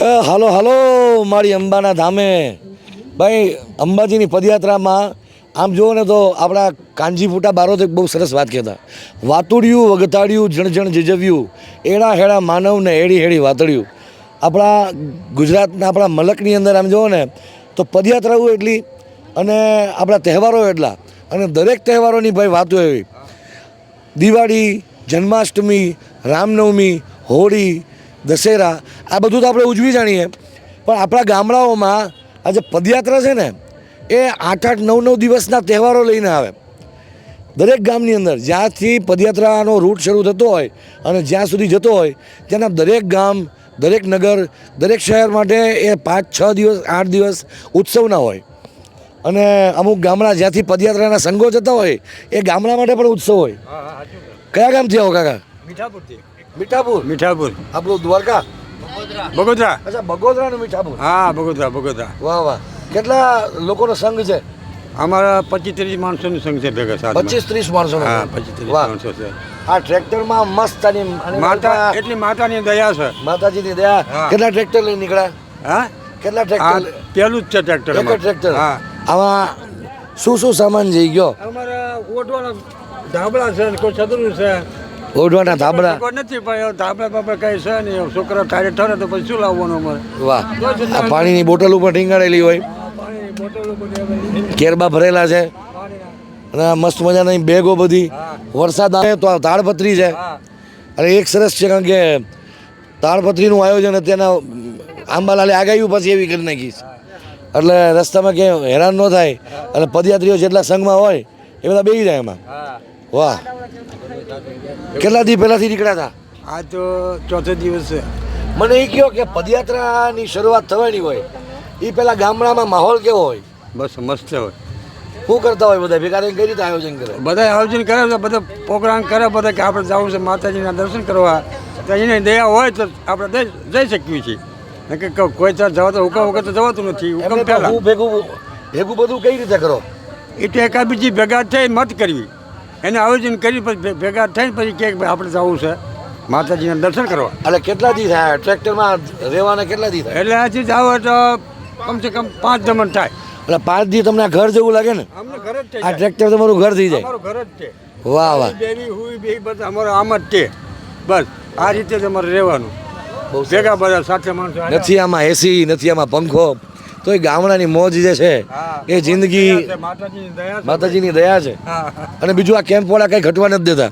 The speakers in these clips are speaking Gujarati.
હાલો હાલો, મારી અંબાના ધામે. ભાઈ, અંબાજીની પદયાત્રામાં આમ જુઓ ને તો આપણા કાંજીફૂટા બારો બારોત એક બહુ સરસ વાત કહેતા. વાતુડિયું, વગતાડ્યું જણ જણ જીજવ્યું, એડા હેડા માનવને એડી હેડી વાતળ્યું આપણા ગુજરાતના આપણા મલકની અંદર આમ જુઓ ને, તો પદયાત્રાઓ એટલી અને આપણા તહેવારો એટલા. અને દરેક તહેવારોની ભાઈ વાતો એવી. દિવાળી, જન્માષ્ટમી, રામનવમી, હોળી દશેરા આ બધું તો આપણે ઉજવી જાણીએ. પણ આપણા ગામડાઓમાં આ જે પદયાત્રા છે ને એ આઠ આઠ નવ નવ દિવસના તહેવારો લઈને આવે. દરેક ગામની અંદર જ્યાંથી પદયાત્રાનો રૂટ શરૂ થતો હોય અને જ્યાં સુધી જતો હોય ત્યાંના દરેક ગામ દરેક નગર દરેક શહેર માટે એ પાંચ છ દિવસ આઠ દિવસ ઉત્સવના હોય. અને અમુક ગામડા જ્યાંથી પદયાત્રાના સંઘો જતા હોય એ ગામડા માટે પણ ઉત્સવ હોય. કયા ગામથી આવો કાકા? મીઠાપુરથી. મીઠાપુર? મીઠાપુર. આપણું દ્વારકા? બગોદરા. અચ્છા બગોદરાનું મીઠાપુર? હા બગોદરા બગોદરા. વાહ વાહ. કેટલા લોકોનો સંઘ છે? અમારા પચીસ ત્રીસ માણસોનું સંઘ છે ભેગા સાથે પચીસ ત્રીસ માણસો હા પચીસ ત્રીસ વાહ. માણસો છે. આ ટ્રેક્ટરમાં મસ્ત અને માતા એટલી માતાની દયા છે. માતાજીની દયા. કેટલા ટ્રેક્ટર લઈને નીકળ્યા? હા? કેટલા ટ્રેક્ટર પેલું જ છે ટ્રેક્ટર એક ટ્રેક્ટર. હા. આમાં શું શું સામાન જઈ ગયો? અમારા ઓટવાના ધાબળા છે ને કોઈ છદરું છે. ઓઢવાના ધાબળા. નથી પણ ધાબળા બાબા કઈ છે નહીં. છોકરા ટાયર ઠરે તો પછી શું લાવવાનું અમારે? વાહ. આ પાણીની બોટલ ઉપર ટીંગાડેલી હોય. કેરબા ભરેલા છે. અને આ મસ્ત મજાની બેગો બધી. વરસાદ આવે તો તાડપત્રી છે. અને એક સરસ છે કારણ કે તાડપત્રીનું આયોજન અત્યારના આંબાલાલે આગાયું પછી એવી કરી નાખીશ એટલે રસ્તામાં ક્યાંય હેરાન ન થાય. અને પદયાત્રીઓ જેટલા સંઘમાં હોય એ બધા બેસી જાય એમાં. વાહ. કેટલા દિવસ પહેલાંથી નીકળ્યા હતા? આ તો ચોથો દિવસ છે. મને એ કહો કે પદયાત્રાની શરૂઆત થવાની હોય. એ પહેલાં ગામડામાં માહોલ કેવો હોય? બસ મસ્ત હોય. શું કરતા હોય બધા? ભેગા કઈ રીતે આયોજન કરે? બધા આયોજન કરે છે બધા પ્રોગ્રામ કરે બધા કે આપણે જવું છે માતાજીના દર્શન કરવા. તો એની દયા હોય તો આપણે જઈ શકીએ છીએ. કે કોઈ ત્યાં જવા તો હુકમ વગર તો જવાતું નથી. હુકમ ભેગું ભેગું બધું કઈ રીતે કરો? એટલે એકાબીજી ભેગા થઈ મત કરવી. એને આયોજન કરી પછી ભેગા થઈને પછી કે આપણે જવું છે. માતાજીના દર્શન કરવા. એટલે કેટલા દી થાય? ટ્રેક્ટરમાં રહેવાના કેટલા દી થાય? એટલે અહીંથી જાવ તો કમસે કમ પાંચ દમણ થાય. એટલે પાંચ દી તમને ઘર જેવું લાગે ને? અમને ઘર જ આ ટ્રેક્ટર તમારું ઘર થઈ જાય. ઘર જ છે. વાહ વાહ. બેબી હુઈ બે બધા અમારો આમ જ છે. બસ આ રીતે તમારે રહેવાનું. ભેગા બધા સાથે માણસો. નથી આમાં એસી નથી આમાં પંખો. તો એ ગામડાની મોજ જે છે એ જિંદગી માતાજીની દયા છે. અને બીજું આ કેમ્પવાળા કંઈ ઘટવા નથી દેતા.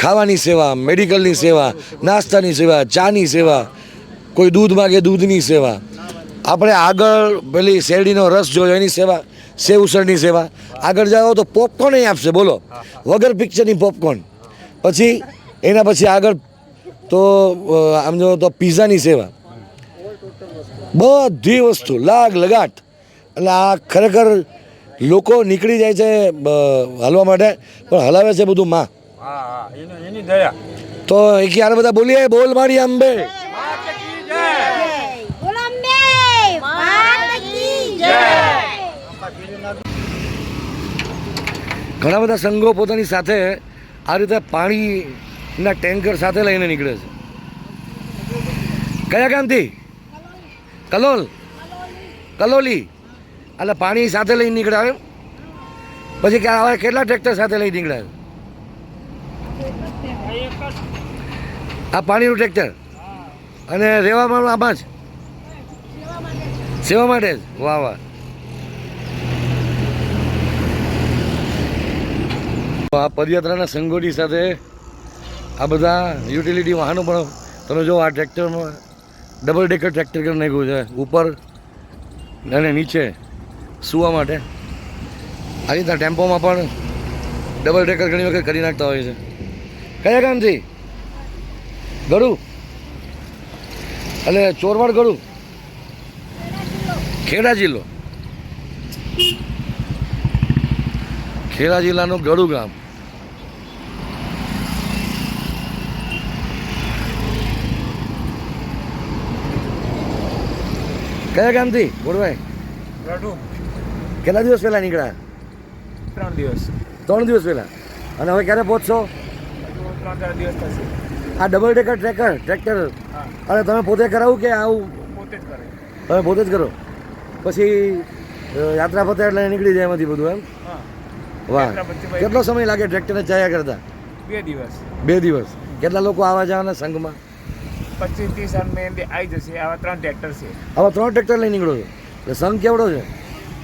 ખાવાની સેવા મેડિકલની સેવા નાસ્તાની સેવા ચાની સેવા કોઈ દૂધ માગે દૂધની સેવા. આપણે આગળ પેલી શેરડીનો રસ જોયો એની સેવા સેવ ઉસળની સેવા. આગળ જાઓ તો પોપકોર્ન આપશે બોલો. વગર પિક્ચરની પોપકોર્ન પછી એના પછી આગળ તો આમ જો તો પિઝાની સેવા. બધી વસ્તુ લાગ લગાટ. એટલે આ ખરેખર લોકો નીકળી જાય છે હલવા માટે પણ હલાવે છે બધું માં. તો એક યાર બધા બોલીએ બોલ મારી અંબે ઘણા બધા સંઘો પોતાની સાથે આ રીતે પાણીના ટેન્કર સાથે લઈને નીકળે છે. કયા ગામથી? કલોલ. કલોલી. એટલે પાણી સાથે લઈને નીકળાવે પછી કે હવે કેટલા ટ્રેક્ટર સાથે લઈ નીકળાવે આ પાણીનું ટ્રેક્ટર અને રહેવામાં આમાં જ સેવા માટે જ? વાહ વાહ. આ પદયાત્રાના સંગોટી સાથે આ બધા યુટિલિટી વાહનો પણ તમે જો આ ટ્રેક્ટરમાં ડબલ ડેકર ટ્રેક્ટર કરી નાખ્યું છે? ઉપર અને નીચે. સૂવા માટે. આવી રીતના ટેમ્પોમાં પણ ડબલ ડેકર ઘણી વખત કરી નાખતા હોય છે. કયા ગામથી? ગળું એટલે ચોરવાડ ગળું ખેડા જિલ્લો. ખેડા જિલ્લાનું ગળું ગામ. કયા ગામથી? ગોળભાઈ? કેટલા દિવસ પહેલા નીકળ્યા? ત્રણ દિવસ. ત્રણ દિવસ પહેલા. અને હવે ક્યારે પહોંચશો? ત્રણ ચાર દિવસ થશે. આ ડબલ ડેકર ટ્રેકર ટ્રેક્ટર અને તમે પોતે કરાવું કે આવું? પોતે જ કરે. તમે પોતે જ કરો. પછી યાત્રા પતે એટલે નીકળી જાય એમાંથી બધું એમ? વાહ. કેટલો સમય લાગે ટ્રેક્ટરને ચાયા કરતા? બે દિવસ. બે દિવસ. કેટલા લોકો આવા જવાના સંઘમાં? પચીસ ત્રીસ અન મેં આવી જશે. આવા ત્રણ ટ્રેક્ટર છે. આવા ત્રણ ટ્રેક્ટર લઈ નીકળો છો? એટલે સંઘ કેવડો છે?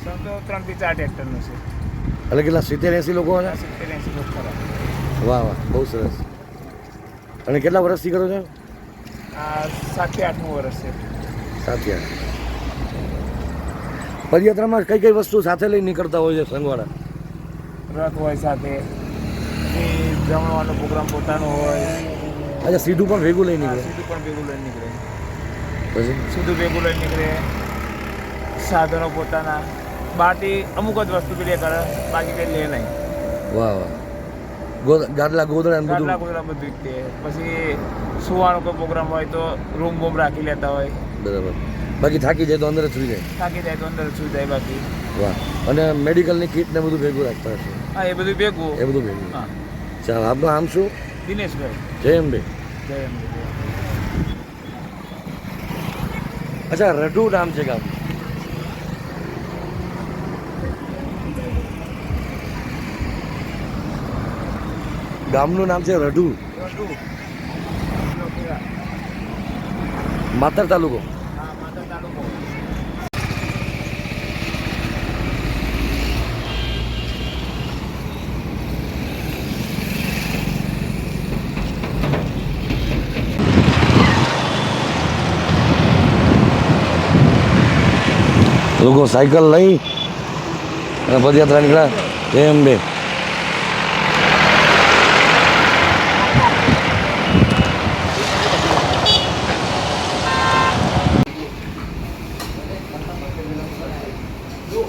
સમ તો ત્રણથી ચાર ટ્રેક્ટરનું છે. એટલે કેટલા સિત્તેર એંસી લોકો સિત્તેર એસી લોકો વાહ વાહ બહુ સરસ. અને કેટલા વર્ષથી કરો છો? આ સાતથી આઠમું વર્ષ છે. સાતથી આઠ. પદયાત્રામાં કઈ કઈ વસ્તુ સાથે લઈ નીકળતા હોય છે સંઘવાળા રથ હોય સાથે. જમણવાનો પ્રોગ્રામ પોતાનો હોય. અચ્છા સીધું પણ ભેગું લઈ નીકળે. સીધું પણ ભેગું લઈ નીકળે. પછી? સીધું ભેગું લઈ નીકળે. સાધનો પોતાના. બાટી અમુક જ વસ્તુ પેલી કરે બાકી કંઈ લે નહીં. વાહ વાહ. ગોદ ગાદલા ગોદડા બધું? ગાટલા ગોદડા બધું તે. પછી સુવાનો કોઈ પ્રોગ્રામ હોય તો રૂમ બૂમ રાખી લેતા હોય. બરાબર. બાકી થાકી જાય તો અંદર જ સુઈ જાય? થાકી જાય તો અંદર સુઈ જાય બાકી. વાહ. અને મેડિકલની કીટ ને બધું ભેગું રાખતા હશે? હા એ બધું ભેગું. એ બધું ભેગું. હા. ચાલો આપનું આમ શું? દિનેશભાઈ જય અંબે જય અંબે. અચ્છા રઢુ નામ છે ગામ ગામનું નામ છે રઢુ માતર તાલુકો હા માતા તાલુકો લોકો સાયકલ લઈ અને પદયાત્રા નીકળ્યા. જય અંબે. તો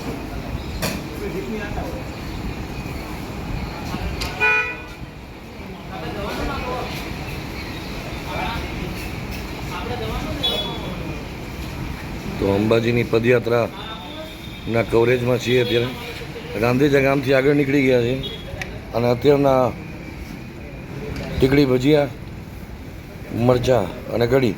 અંબાજીની પદયાત્રાના કવરેજમાં છીએ અત્યારે. રાંધેજા ગામથી આગળ નીકળી ગયા છે. અને અત્યારના ટીકડી ભજીયા મરચાં અને કઢી.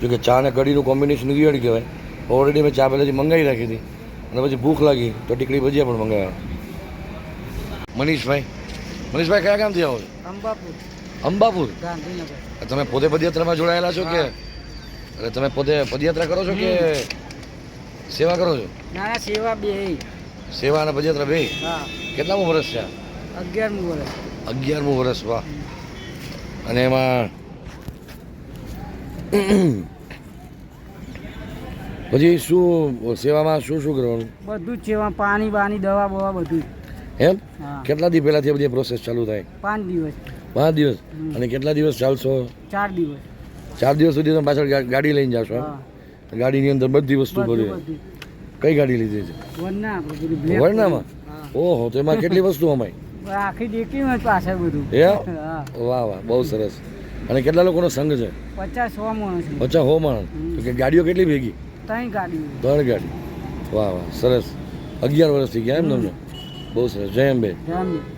જોકે ચા અને કઢીનું કોમ્બિનેશન વિયર્ડ કહેવાય. ઓલરેડી મેં ચા પહેલાંથી મંગાવી રાખી હતી. અને પછી ભૂખ લાગી તો ટીકડી ભજીયા પણ મંગાવ્યા. મનીષભાઈ મનીષભાઈ કયા ગામથી આવો છો? અંબાપુર. અંબાપુર? તમે પોતે પદયાત્રામાં જોડાયેલા છો કે એટલે તમે પોતે પદયાત્રા કરો છો કે સેવા કરો છો? નાના સેવા બે. સેવા અને પદયાત્રા બે? કેટલામું વર્ષ છે અગિયારમું વર્ષ. અગિયારમું વર્ષ વાહ. અને એમાં પછી શું સેવામાં શું શું કરવાનું? બધું જ સેવા પાણી બાણી દવા બવા બધું. એમ? કેટલા દિવસ પહેલાથી બધી પ્રોસેસ ચાલુ થાય? પાંચ દિવસ. પાંચ દિવસ. અને કેટલા દિવસ ચાલશો? ચાર દિવસ. ચાર દિવસ સુધી તમે પાછળ ગાડી લઈને જશો ગાડીની અંદર બધી વસ્તુ ભરી. કઈ ગાડી લીધી છે? વરનામાં? ઓહો તો એમાં કેટલી વસ્તુ અમાય આખી હોય પાછળ બધું. એ? વાહ વાહ બહુ સરસ. અને કેટલા લોકોનો સંઘ છે? પચાસ સો માણસ. પચાસ હો માણસ. તો કે ગાડીઓ કેટલી ભેગી? ત્રણ ગાડી ત્રણ ગાડી. વાહ વાહ સરસ. અગિયાર વર્ષથી ગયા એમ તમને? બહુ સરસ. જય અંબે. જામી